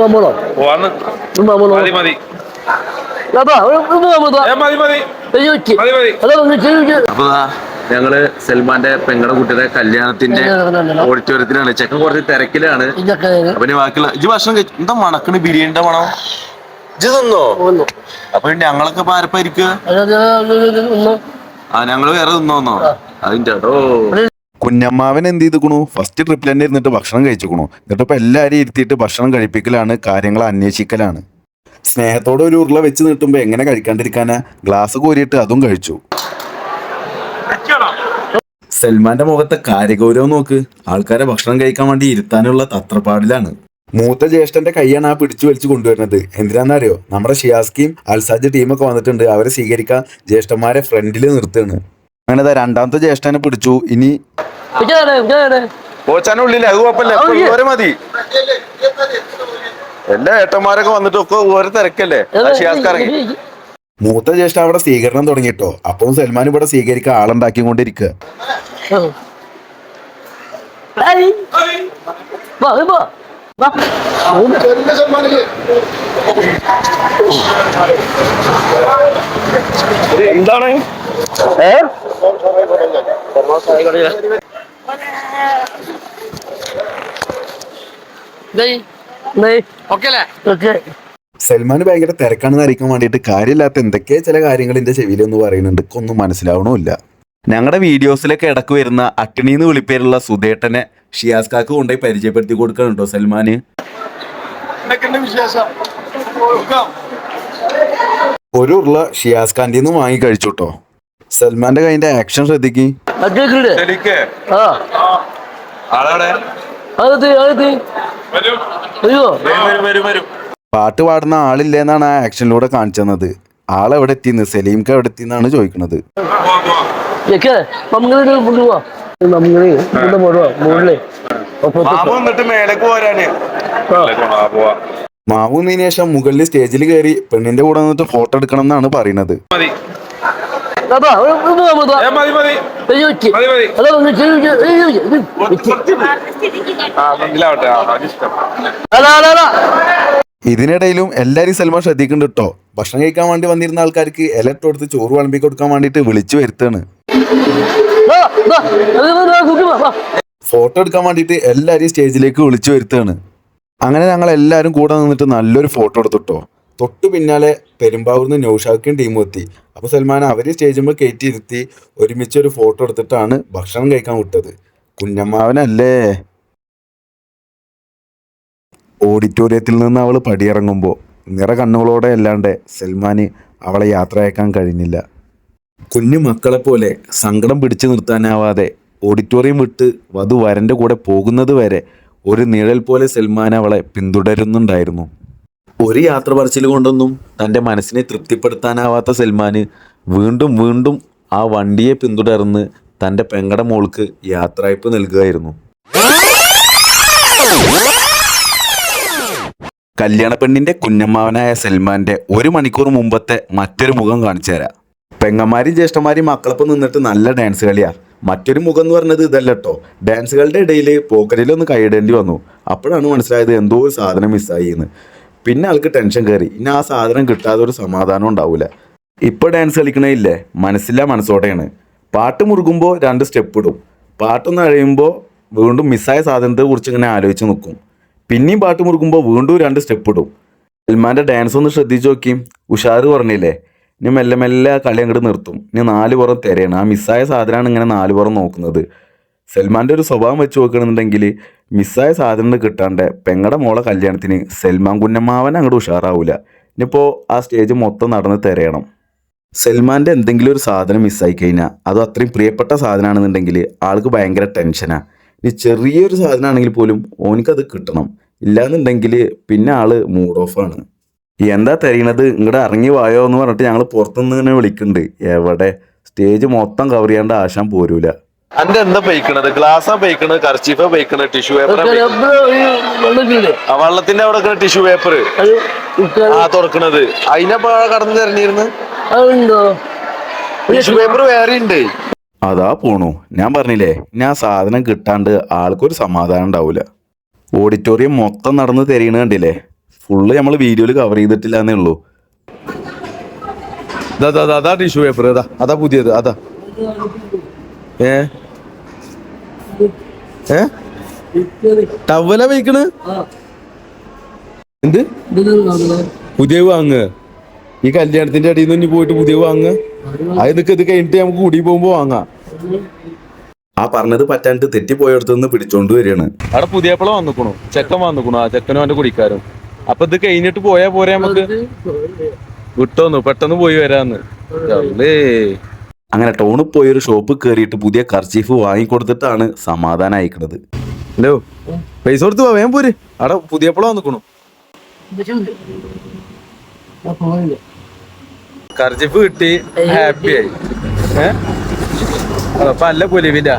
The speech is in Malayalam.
മാമോളോ പോവാന്ന് മതി മതി. ഞങ്ങൾ സൽമാന്റെ പെങ്ങളുടെ കുട്ടിയുടെ കല്യാണത്തിന്റെ ഓഡിറ്റോറിയത്തിലാണ്. ചെക്കൻ കുറച്ച് തിരക്കിലാണ്. അപ്പൊ ബാക്കിയുള്ള ഇജ് ഭക്ഷണം കഴിച്ചു എന്താ മണക്കണ്? ബിരിയാണിന്റെ മണം? ഇജ് തിന്നോ? അപ്പൊ ഞങ്ങളൊക്കെ പാരപ്പായിരിക്കുക ആ ഞങ്ങൾ വേറെ തിന്നോന്നോ? അതിന്റെ കേട്ടോ കുഞ്ഞമ്മാവൻ എന്ത് ചെയ്തുക്കണു? ഫസ്റ്റ് ട്രിപ്പിൽ തന്നെ ഇരുന്നിട്ട് ഭക്ഷണം കഴിച്ചുക്കണു. എന്നിട്ട് ഇപ്പൊ എല്ലാവരും ഇരുത്തിയിട്ട് ഭക്ഷണം കഴിപ്പിക്കലാണ് കാര്യങ്ങൾ അന്വേഷിക്കലാണ്. സ്നേഹത്തോടെ ഒരു ഉരുള വെച്ച് നീട്ടുമ്പോൾ എങ്ങനെ കഴിക്കാണ്ടിരിക്കാനാ? ഗ്ലാസ് കോരിയിട്ട് അതും കഴിച്ചു. സൽമാന്റെ മുഖത്തെ കാര്യഗൗരവം നോക്ക്. ആൾക്കാരെ ഭക്ഷണം കഴിക്കാൻ വേണ്ടി ഇരുത്താനുള്ള തത്രപ്പാടിലാണ്. മൂത്ത ജ്യേഷ്ഠന്റെ കൈയാണ് ആ പിടിച്ചു വലിച്ചു കൊണ്ടുവരുന്നത്. എന്തിനാണെന്നറിയോ നമ്മുടെ ഷിയാസ്കിയും അൽസാജ് ടീമൊക്കെ വന്നിട്ടുണ്ട്. അവരെ സ്വീകരിക്കാൻ ജ്യേഷ്ഠന്മാരെ ഫ്രണ്ടിൽ നിർത്തുകയാണ്. അങ്ങനെ രണ്ടാമത്തെ ജ്യേഷ്ഠനെ പിടിച്ചു. ഇനി ഇതാണ് ഇതാണ് അത് കുഴപ്പമില്ല. ഓരെ മതി. എല്ലാ ഏട്ടന്മാരൊക്കെ വന്നിട്ട് ഒക്കെ ഓരോ തിരക്കല്ലേ? ഷിയാസ്ക്ക് മൂത്ത ജ്യേഷ്ഠ അവിടെ സ്വീകരണം തുടങ്ങിട്ടോ. അപ്പം സൽമാൻ ഇവിടെ സ്വീകരിക്കാൻ ആളുണ്ടാക്കിക്കൊണ്ടിരിക്കുക. വാ വാ. വാ. എന്താണ്? ഏ? സൽമാൻ ഭയങ്കര തിരക്കാണെന്ന് അറിയിക്കാൻ വേണ്ടിയിട്ട് കാര്യമില്ലാത്ത എന്തൊക്കെ ചില കാര്യങ്ങൾ എന്റെ ചെവിയിലൊന്ന് പറയുന്നുണ്ട്. ഒന്നും മനസ്സിലാവണമില്ല. ഞങ്ങളുടെ വീഡിയോസിലൊക്കെ ഇടയ്ക്ക് വരുന്ന അട്ടിണിന്ന് വിളിപ്പേരുള്ള സുധേട്ടനെ ഷിയാസ് കാക്ക് കൊണ്ടുപോയി പരിചയപ്പെടുത്തി കൊടുക്കണുണ്ടോ സൽമാന്? വിശേഷം? ഒരു ഉരുള ഷിയാസ് കാന്റീന്ന് വാങ്ങി കഴിച്ചു കേട്ടോ സൽമാന്റെ കൈന്റെ ആക്ഷൻ ശ്രദ്ധിക്ക്. പാട്ട് പാടുന്ന ആളില്ലെന്നാണ് ആ ആക്ഷനിലൂടെ കാണിച്ചു തന്നത് ആളെവിടെ എത്തിന്ന് സലീംക്ക് എവിടെ എത്തിന്നാണ് ചോദിക്കുന്നത് മാവു നീന് ശേഷം മുകളിൽ സ്റ്റേജിൽ കയറി പെണ്ണിന്റെ കൂടെ നിന്നിട്ട് ഫോട്ടോ എടുക്കണം എന്നാണ് പറയുന്നത് ഇതിനിടയിലും എല്ലാരും സൽമാൻ ശ്രദ്ധിക്കുന്നുണ്ട് കേട്ടോ ഭക്ഷണം കഴിക്കാൻ വേണ്ടി വന്നിരുന്ന ആൾക്കാർക്ക് ഇല ഇട്ട് കൊടുത്ത് ചോറ് വിളമ്പി കൊടുക്കാൻ വേണ്ടിട്ട് വിളിച്ചു വരുത്താണ്. കുട്ടി. ഫോട്ടോ എടുക്കാൻ വേണ്ടിയിട്ട് എല്ലാരും സ്റ്റേജിലേക്ക് വിളിച്ചു വരുത്താണ്. അങ്ങനെ ഞങ്ങൾ എല്ലാവരും കൂടെ നിന്നിട്ട് നല്ലൊരു ഫോട്ടോ എടുത്തിട്ടോ തൊട്ടു പിന്നാലെ പെരുമ്പാവൂർന്ന് നൗഷാക്കും ടീമും എത്തി. അപ്പോൾ സൽമാൻ അവരെ സ്റ്റേജിൽ കയറ്റി ഇരുത്തി ഒരുമിച്ച് ഒരു ഫോട്ടോ എടുത്തിട്ടാണ് ഭക്ഷണം കഴിക്കാൻ വിട്ടത്. കുഞ്ഞമ്മാവനല്ലേ ഓഡിറ്റോറിയത്തിൽ നിന്ന് അവൾ പടിയിറങ്ങുമ്പോൾ നിറ കണ്ണുകളോടെ അല്ലാണ്ട് സൽമാന് അവളെ യാത്രയാക്കാൻ കഴിഞ്ഞില്ല. കുഞ്ഞു മക്കളെ പോലെ സങ്കടം പിടിച്ചു നിർത്താനാവാതെ ഓഡിറ്റോറിയം വിട്ട് വധു വരന്റെ കൂടെ പോകുന്നത് വരെ ഒരു നിഴൽ പോലെ സൽമാൻ അവളെ പിന്തുടരുന്നുണ്ടായിരുന്നു. ഒരു യാത്ര പറച്ചിൽ കൊണ്ടൊന്നും തന്റെ മനസ്സിനെ തൃപ്തിപ്പെടുത്താനാവാത്ത സൽമാന് വീണ്ടും വീണ്ടും ആ വണ്ടിയെ പിന്തുടർന്ന് തന്റെ പെങ്ങട മോൾക്ക് യാത്രയപ്പ് നൽകുകയായിരുന്നു. കല്യാണ പെണ്ണിന്റെ കുഞ്ഞമ്മാവനായ സൽമാന്റെ ഒരു മണിക്കൂർ മുമ്പത്തെ മറ്റൊരു മുഖം കാണിച്ചു തരാം. പെങ്ങന്മാരും ജ്യേഷ്ഠന്മാരും മക്കളൊപ്പം നിന്നിട്ട് നല്ല ഡാൻസ് കളിയാ. മറ്റൊരു മുഖം എന്ന് പറഞ്ഞത് ഇതല്ല കേട്ടോ ഡാൻസുകളുടെ ഇടയിൽ പോക്കറ്റിലൊന്ന് കൈയിടേണ്ടി വന്നു. അപ്പോഴാണ് മനസ്സിലായത് എന്തോ ഒരു സാധനം മിസ്സായി എന്ന്. പിന്നെ ആൾക്ക് ടെൻഷൻ കയറി ഇനി ആ സാധനം കിട്ടാതെ ഒരു സമാധാനം ഉണ്ടാവില്ല ഇപ്പോൾ ഡാൻസ് കളിക്കണേയില്ലേ മനസ്സില്ല മനസ്സോടെയാണ്. പാട്ട് മുറുകുമ്പോൾ രണ്ട് സ്റ്റെപ്പ് ഇടും. പാട്ടൊന്ന് കഴിയുമ്പോൾ വീണ്ടും മിസ്സായ സാധനത്തെ കുറിച്ച് ഇങ്ങനെ ആലോചിച്ച് നിൽക്കും പിന്നെയും പാട്ട് മുറുകുമ്പോൾ വീണ്ടും രണ്ട് സ്റ്റെപ്പ് ഇടും. സൽമാന്റെ ഡാൻസ് ഒന്ന് ശ്രദ്ധിച്ചു നോക്കി. ഉഷാറ് പറഞ്ഞില്ലേ? ഇനി മെല്ലെ മെല്ലെ കളി അങ്ങോട്ട് നിർത്തും. ഇനി നാല് പുറം തിരയാണ്. ആ മിസ്സായ സാധനമാണ് ഇങ്ങനെ നാല് പുറം നോക്കുന്നത്. സൽമാന്റെ ഒരു സ്വഭാവം വെച്ച് നോക്കണമെന്നുണ്ടെങ്കിൽ മിസ്സായ സാധനം കിട്ടാണ്ട് പെങ്ങടെ മോളെ കല്യാണത്തിന് സൽമാൻ കുഞ്ഞമ്മാവൻ അങ്ങോട്ട് ഉഷാറാവില്ല ഇനിയിപ്പോൾ ആ സ്റ്റേജ് മൊത്തം നടന്ന് തിരയണം. സൽമാന്റെ എന്തെങ്കിലും ഒരു സാധനം മിസ്സായി കഴിഞ്ഞാൽ അത് അത്രയും പ്രിയപ്പെട്ട സാധനമാണെന്നുണ്ടെങ്കിൽ ആൾക്ക് ഭയങ്കര ടെൻഷനാണ് ഇനി ചെറിയൊരു സാധനമാണെങ്കിൽ പോലും ഓനിക്കത് കിട്ടണം. ഇല്ലാന്നുണ്ടെങ്കിൽ പിന്നെ ആൾ മൂഡ് ഓഫാണ് എന്താ തിരയണത്? ഇങ്ങോട്ട് ഇറങ്ങി വായോ എന്ന് പറഞ്ഞിട്ട് ഞങ്ങൾ പുറത്തുനിന്ന് തന്നെ വിളിക്കുന്നുണ്ട്. എവിടെ? സ്റ്റേജ് മൊത്തം കവർ ചെയ്യാണ്ട് ആശാൻ പോരൂല. അന്റെ എന്താ പൈക്കണത്? ഗ്ലാസ്സാ പൈക്കണത്? കർച്ചീഫാ പൈക്കണത്? ടിഷ്യൂ പേപ്പർ വെള്ളത്തില്ലേ വള്ളത്തിന്റെ അവിടെ ടിഷ്യൂ പേപ്പർ. ആ തുറക്കണത്. അതിനപ്പോ കടന്നു തെരഞ്ഞിരുന്നു? അതുണ്ടോ? ടിഷ്യൂ പേപ്പർ വേറെ ഉണ്ട് അതാ പോണു. ഞാൻ പറഞ്ഞില്ലേ ഞാൻ സാധനം കിട്ടാണ്ട് ആൾക്കൊരു സമാധാനം ഉണ്ടാവൂല. ഓഡിറ്റോറിയം മൊത്തം നടന്ന് തിരയണ കണ്ടില്ലേ? ഫുള്ള് നമ്മൾ വീഡിയോയിൽ കവർ ചെയ്തിട്ടില്ല എന്നേ ഉള്ളൂ അതാ ടിഷ്യൂ പേപ്പർ. അതാ അതാ പുതിയത്. അതാ. ഏ? ഏ? ടവല വയ്ക്കണ്? എന്ത്? പുതിയ വാങ്ങ്. ഈ കല്യാണത്തിന്റെ അടിയിൽ നിന്ന് പോയിട്ട് പുതിയ വാങ്ങ്. അത് നിക്ക് ഇത് കഴിഞ്ഞിട്ട് നമുക്ക് കൂടി പോകുമ്പോ വാങ്ങാം. ആ പറഞ്ഞത് പറ്റാണ്ട് തെറ്റിപ്പോയടത്തുനിന്ന് പിടിച്ചോണ്ട് വരികയാണ്. അവിടെ പുതിയ പുതിയപ്പള വന്നിക്കണു. ചെക്കൻ വന്നിക്കണു. ആ ചെക്കനും അവന്റെ കുടിക്കാരും അപ്പൊ ഇത് കഴിഞ്ഞിട്ട് പോയാ പോരെ നമുക്ക്? വിട്ടോന്നു. പെട്ടെന്ന് പോയി വരാന്ന്. അല്ലേ അങ്ങനെ ടൗണിൽ പോയി ഒരു ഷോപ്പ് കയറിയിട്ട് പുതിയ കർച്ചീഫ് വാങ്ങിക്കൊടുത്തിട്ടാണ് സമാധാനം അയക്കണത് ഹലോ പൈസ കൊടുത്ത് പോ വേഗം പോര്. അവിടെ പുതിയ പുതിയപ്പള വന്നിക്കണു. കർച്ചീഫ് കിട്ടി ഹാപ്പി ആയി. ഏഹ് അപ്പൊ അല്ല പൊലിവില്ല